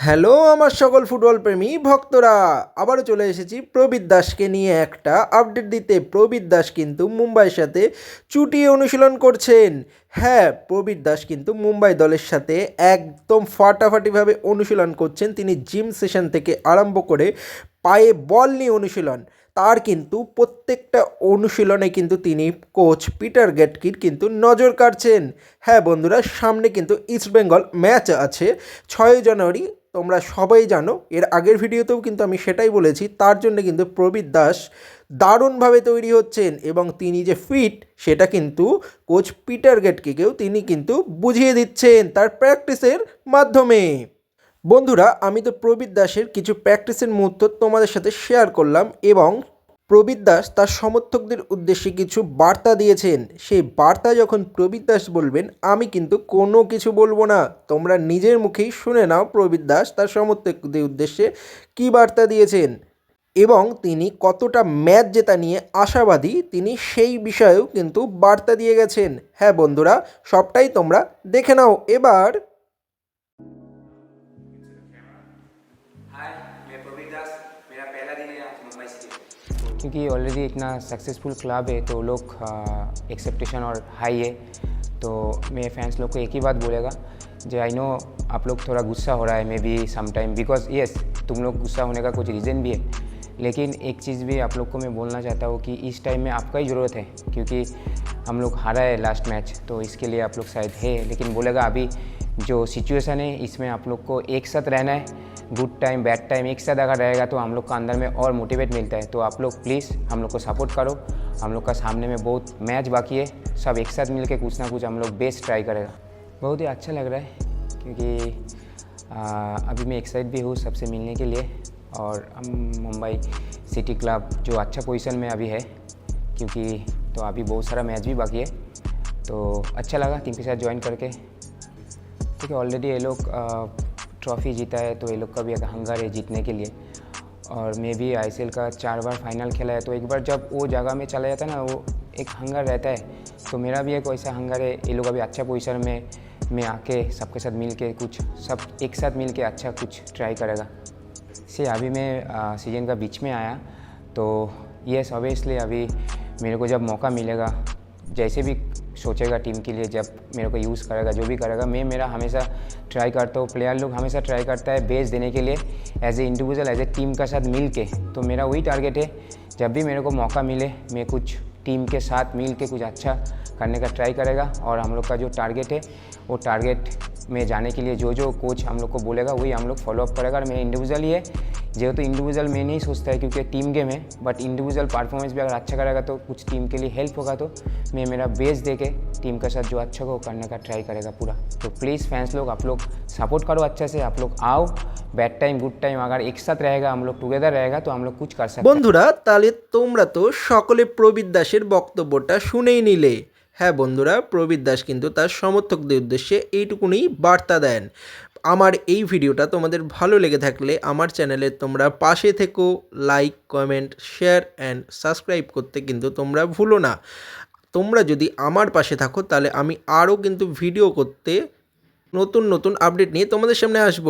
Hello আমার সকল football প্রেমী ভক্তরা, আবারও চলে এসেছি প্রবীর দাসকে নিয়ে একটা আপডেট দিতে। প্রবীর দাস কিন্তু মুম্বাইয়ের সাথে চুটিয়ে অনুশীলন করছেন। হ্যাঁ প্রবীর দাস কিন্তু মুম্বাই দলের সাথে একদম ফাটাফাটিভাবে অনুশীলন করছেন। তিনি জিম সেশন থেকে আরম্ভ করে পায়ে বল নিয়ে অনুশীলন, তার কিন্তু প্রত্যেকটা অনুশীলনে কিন্তু তিনি কোচ পিটার গেটকির কিন্তু নজর কাড়ছেন। হ্যাঁ বন্ধুরা, সামনে কিন্তু ইস্টবেঙ্গল ম্যাচ আছে ছয় জানুয়ারি তোমরা সবাই জানো, এর আগের ভিডিওতেও কিন্তু আমি সেটাই বলেছি, তার জন্য কিন্তু প্রবীর দাস দারুণভাবে তৈরি হচ্ছেন এবং তিনি যে ফিট, সেটা কিন্তু কোচ পিটার গেটকেও তিনি কিন্তু বুঝিয়ে দিচ্ছেন তার প্র্যাকটিসের মাধ্যমে। বন্ধুরা, আমি তো প্রবীর দাসের কিছু প্র্যাকটিসের মুহূর্ত তোমাদের সাথে শেয়ার করলাম এবং প্রবীর দাস তার সমর্থকদের উদ্দেশ্যে কিছু বার্তা দিয়েছেন সেই বার্তা যখন প্রবীর দাস বলবেন আমি কিন্তু কোনো কিছু বলবো না তোমরা নিজের মুখেই শুনে নাও প্রবীর দাস তার সমর্থকদের উদ্দেশ্যে কী বার্তা দিয়েছেন এবং তিনি কতটা ম্যাচ জেতা নিয়ে আশাবাদী তিনি সেই বিষয়েও কিন্তু বার্তা দিয়ে গেছেন হ্যাঁ বন্ধুরা সবটাই তোমরা দেখে নাও এবার हाय मैं प्रवीण दास मेरा पहला दिन है मुंबई सिटी क्योंकि ऑलरेडी इतना सक्सेसफुल क्लब है तो लोग एक्सेप्टेशन और हाई है। तो मेरे फैंस लोग को एक ही बात बोलेगा जो आई नो आप लोग थोड़ा गुस्सा हो रहा है maybe some time because yes तुम लोग गुस्सा होने का कुछ रीज़न भी है। लेकिन एक चीज़ भी आप लोग को मैं बोलना चाहता हूँ कि इस टाइम में आपका ही ज़रूरत है, क्योंकि हम लोग हारा है लास्ट मैच तो इसके लिए आप लोग शायद है, लेकिन बोलेगा अभी जो सिचुएशन है इसमें आप लोग को एक साथ रहना है। गुड टाइम बैड टाइम एक साथ अगर रहेगा तो हम लोग का अंदर में और मोटिवेट मिलता है। तो आप लोग प्लीज़ हम लोग को सपोर्ट करो। हम लोग का सामने में बहुत मैच बाकी है। सब एक साथ मिल के कुछ ना कुछ हम लोग बेस्ट ट्राई करेगा। बहुत ही अच्छा लग रहा है क्योंकि आ, अभी मैं एक्साइट भी हूँ सबसे मिलने के लिए। और हम मुंबई सिटी क्लब जो अच्छा पोजीशन में अभी है क्योंकि तो अभी बहुत सारा मैच भी बाकी है। तो अच्छा लगा टीम के साथ ज्वाइन करके। क्योंकि ऑलरेडी ये लोग ट्रॉफी जीता है तो ये लोग का भी एक हंगर है जीतने के लिए। और मैं भी आईसीएल का चार बार फाइनल खेला है तो एक बार जब वो जगह में चला जाता है ना, वो एक हंगर रहता है। तो मेरा भी एक वैसा हंगर है, ये लोग अभी अच्छा पोजिशन में, मैं आके सबके साथ मिल के कुछ, सब एक साथ मिल के अच्छा कुछ ट्राई करेगा। से अभी मैं सीज़न का बीच में आया तो यस ऑब्वियसली अभी मेरे को जब मौका मिलेगा, जैसे भी सोचेगा टीम के लिए जब मेरे को यूज़ करेगा, जो भी करेगा, मैं, मेरा हमेशा ट्राई करता हूँ प्लेयर लोग हमेशा ट्राई करता है बेस देने के लिए as a individual as a team का साथ मिल के तो मेरा वही टारगेट है, जब भी मेरे को मौका मिले, मैं कुछ टीम के साथ मिल के कुछ अच्छा करने का ट्राई करेगा और हम लोग का जो टारगेट है, वो टारगेट में जाने के लिए जो जो कोच हम लोग को बोलेगा, वही हम लोग फॉलोअप करेगा और मेरा इंडिविजुअल ही है। जेहेतु इंडिविजुअल मैं नहीं सोचता है क्योंकि टीम गेम है बट इंडिविजुअल परफॉर्मेंस भी अगर अच्छा करेगा तो कुछ टीम के लिए हेल्प होगा तो मैं मेरा बेस दे के टीम के साथ जो अच्छा हो करने का ट्राई करेगा पूरा तो प्लीज़ फैंस लोग आप लोग सपोर्ट करो अच्छे से आप लोग आओ बैड टाइम गुड टाइम अगर एक साथ रहेगा हम लोग टुगेदर रहेगा तो हम लोग कुछ कर सकते हैं বন্ধুরা তাহলে তোমরা তো সকলে প্রবীর দাসের বক্তব্যটা শুনেই নিলে হ্যাঁ বন্ধুরা প্রবীর দাস কিন্তু তার সমর্থকদের উদ্দেশ্যে এইটুকুনি বার্তা দেন আমার এই ভিডিওটা তোমাদের ভালো লেগে থাকলে আমার চ্যানেলে তোমরা পাশে থেকো like comment share and subscribe করতে কিন্তু তোমরা ভুলো না। তোমরা যদি আমার পাশে থাকো তাহলে আমি আরও কিন্তু ভিডিও করতে নতুন নতুন আপডেট নিয়ে তোমাদের সামনে আসব।